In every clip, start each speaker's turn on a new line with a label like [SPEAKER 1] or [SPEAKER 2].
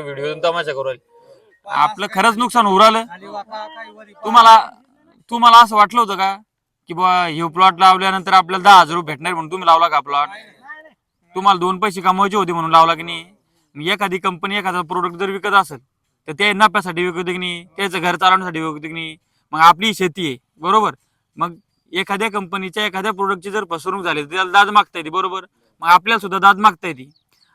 [SPEAKER 1] Video तमाशा करू राहिले. आपलं खरंच नुकसान होऊ राहिलं. तुम्हाला तुम्हाला असं वाटलं होतं का? की बा हे प्लॉट लावल्यानंतर आपल्याला दहा हजार रुपये भेटणार म्हणून तुम्ही लावला का प्लॉट तुम्हाला दोन पैसे कमवायचे होते म्हणून लावला की नाही? मग एखादी कंपनी एखादा प्रोडक्ट जर विकत असेल तर ते नफ्यासाठी विकते की नाही? त्याचं घर चालवण्यासाठी विकते की नाही? मग आपली शेती आहे बरोबर? मग एखाद्या कंपनीच्या एखाद्या प्रोडक्टची जर फसवणूक झाली तर त्याला दाद मागता येते बरोबर? मग आपल्याला सुद्धा दाद मागता येते.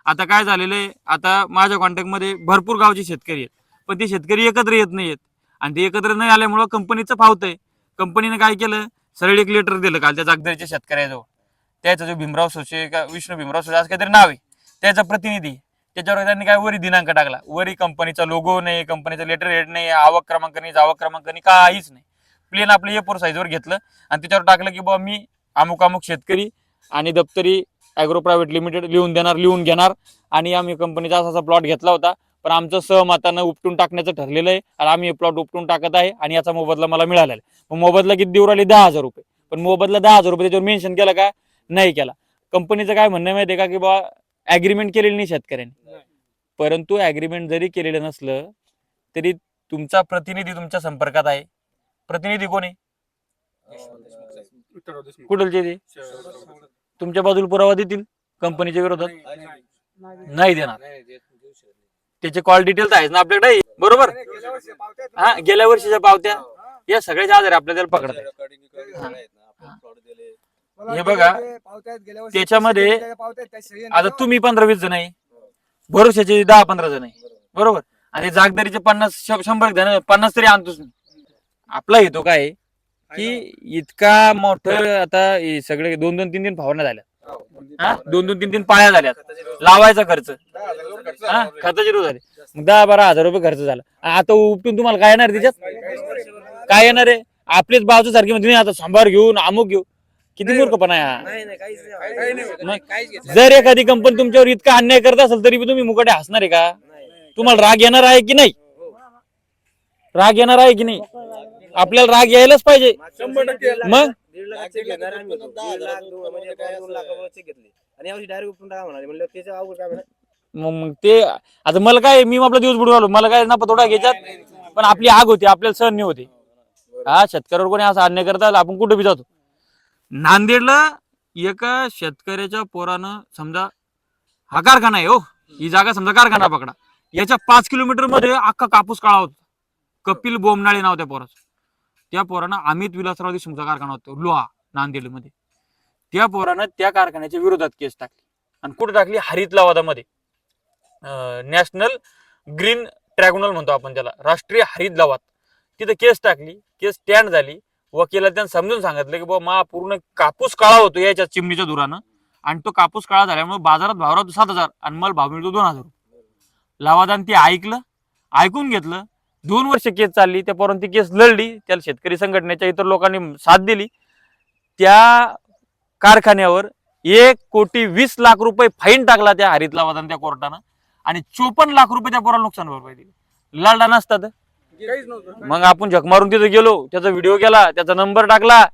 [SPEAKER 1] आता काय झालेलं आहे? आता माझ्या कॉन्टॅक्टमध्ये भरपूर गावचे शेतकरी आहेत. पण ते शेतकरी एकत्र येत नाहीत आणि ते एकत्र नाही आल्यामुळं कंपनीचं फावतंय कंपनीनं काय केलं? सरळ एक लेटर दिलं काल त्या जागदरीच्या शेतकऱ्याजवळ. त्याचा जो भीमराव सोशे का विष्णू भीमराव सोशे असं काहीतरी नाव आहे. त्याचा प्रतिनिधी. त्याच्यावर त्यांनी काय वरी दिनांक टाकला. वरी कंपनीचा लोगो नाही कंपनीचा लेटर हेड नाही आवक क्रमांक नाही जावक क्रमांक नाही काहीच नाही. प्लेन आपलं ए फोर साईजवर घेतलं. आणि त्याच्यावर टाकलं की बाबा मी अमुक अमुक शेतकरी आणि दप्तरी ॲग्रो प्रायव्हेट लिमिटेड लिहून देणार लिहून घेणार. आणि आम्ही कंपनीचा असा असा प्लॉट घेतला होता. पण आमचं सहमतानं उपटून टाकण्याचं ठरलेलं आहे. आणि आम्ही प्लॉट उपटून टाकत आहे. आणि याचा मोबदला मला मिळालेला आहे. मग मोबदला किती देऊ राहिले? दहा हजार रुपये. पण मोबदला दहा हजार रुपये त्याच्यावर मेन्शन केला का? नाही केला. कंपनीचं काय म्हणणं आहे माहिती का? की बा ॲग्रीमेंट केलेली नाही शेतकऱ्यांनी. परंतु ॲग्रीमेंट जरी केलेलं नसलं तरी तुमचा प्रतिनिधी तुमच्या संपर्कात आहे. प्रतिनिधी कोण आहे? कुठलचे ते? तुमच्या बाजूला पुरावा देतील कंपनीच्या विरोधात? नाही देणार. त्याचे कॉल डिटेल्स आहेत ना आपल्याकडे? बरोबर? हा गेल्या वर्षीच्या पावत्या. या सगळ्याच्या आधारे आपल्याला त्याला पकडतात हे. बघा, त्याच्यामध्ये आता तुम्ही पंधरा वीस जण आहे. भरोशाचे दहा पंधरा जण आहे. बरोबर. आणि जागदारीचे पन्नास श- शंभर जण पन्नास तरी आणतोच. आपला हेतू काय आहे? की इतका मोठं आता हे सगळे दोन दोन तीन तीन फवारण्या झाल्या. हा दोन दोन तीन तीन पाळ्या झाल्यात लावायचा खर्च. हा? खताची रोज झाली. मग दहा बारा हजार रुपये खर्च झाला. आता उपटून तुम्हाला काय येणार त्याच्यात? काय येणार आहे? आपलेच बाजू सारखी म्हणजे आता सांभार घेऊन अमुक घेऊ. किती मूर्खपणा आहे हा?
[SPEAKER 2] नाही नाही काहीच नाही. काहीच नाही.
[SPEAKER 1] मग
[SPEAKER 2] काहीच घेतलं
[SPEAKER 1] जर एखादी कंपनी तुमच्यावर इतका अन्याय करत असेल तरी तुम्ही मुकाटे हसणार आहे का?
[SPEAKER 2] नाही.
[SPEAKER 1] तुम्हाला राग येणार आहे की नाही? राग येणार आहे की नाही? आपल्याला राग यायलाच पाहिजे.
[SPEAKER 2] शंभर टक्के.
[SPEAKER 1] मग?
[SPEAKER 2] दीड लाखाचे घेणार आम्ही होतो.
[SPEAKER 3] दहा
[SPEAKER 2] दीड लाख
[SPEAKER 3] हजार
[SPEAKER 2] दोन म्हणजे काय दोन लाखाचे घेतले. आणि यावर्षी डायरेक्ट उपटून टाका म्हणाले. म्हणलं त्याच्या अवघड काय म्हणा
[SPEAKER 1] मग मग ते आता मला काय मी आपला दिवस बुडून आलो. मला काय नफा थोडा घ्यायच्यात? पण आपली आग होती. आपल्याला सहन नाही होते. हा शेतकऱ्यावर कोणी असा अन्याय करता आला, आपण कुठे बी जातो. नांदेडला एका शेतकऱ्याच्या पोरानं समजा हा कारखाना आहे हो. ही जागा समजा कारखाना पकडा. याच्या पाच किलोमीटरमध्ये अख्खा कापूस काळा होता. कपिल बोमनाळे नाव त्या पोराचं. त्या पोरानं अमित विलासराव देशमुखचा कारखाना होतो लोहा नांदेडमध्ये. त्या पोरानं त्या कारखान्याच्या विरोधात केस टाकली. आणि कुठे टाकली? हरित लवादामध्ये नॅशनल ग्रीन ट्रायब्युनल म्हणतो आपण त्याला राष्ट्रीय हरित लवाद तिथं केस टाकली केस स्टँड झाली. वकिला त्यांना समजून सांगितलं की बाबा मा पूर्ण कापूस काळा होतो याच्या चिमणीच्या धुरानं. आणि तो कापूस काळा झाल्यामुळे बाजारात भाव राहतो सात हजार आणि मला भाव मिळतो दोन हजार. लवादान ते ऐकलं ऐकून घेतलं दोन वर्ष केस चालली त्या ती केस लढली त्याला शेतकरी संघटनेच्या इतर लोकांनी साथ दिली. त्या कारखान्यावर एक कोटी वीस लाख रुपये फाईन टाकला त्या हरित लवादान त्या कोर्टानं आणि चोपन्न लाख रुपये त्या पोराला नुकसान भरपाई दिली. लढला नसता तर मग आपण झक मारून तिथे गेलो त्याचा व्हिडिओ केला त्याचा नंबर टाकला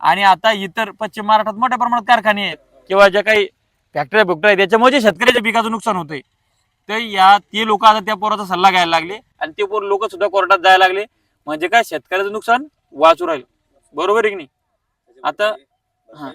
[SPEAKER 1] आणि आता इतर पश्चिम महाराष्ट्रात मोठ्या प्रमाणात कारखाने आहेत. किंवा ज्या काही फॅक्टऱ्या फॅक्टऱ्या आहेत त्याच्यामुळे शेतकऱ्याच्या पिकाचं नुकसान होतंय. तर या ते लोक आता त्या पोराचा सल्ला घ्यायला लागले. आणि ते पोर लोक सुद्धा कोर्टात जायला लागले. म्हणजे काय शेतकऱ्याचं नुकसान वाचू राहील. बरोबर आहे की नाही? आता हा.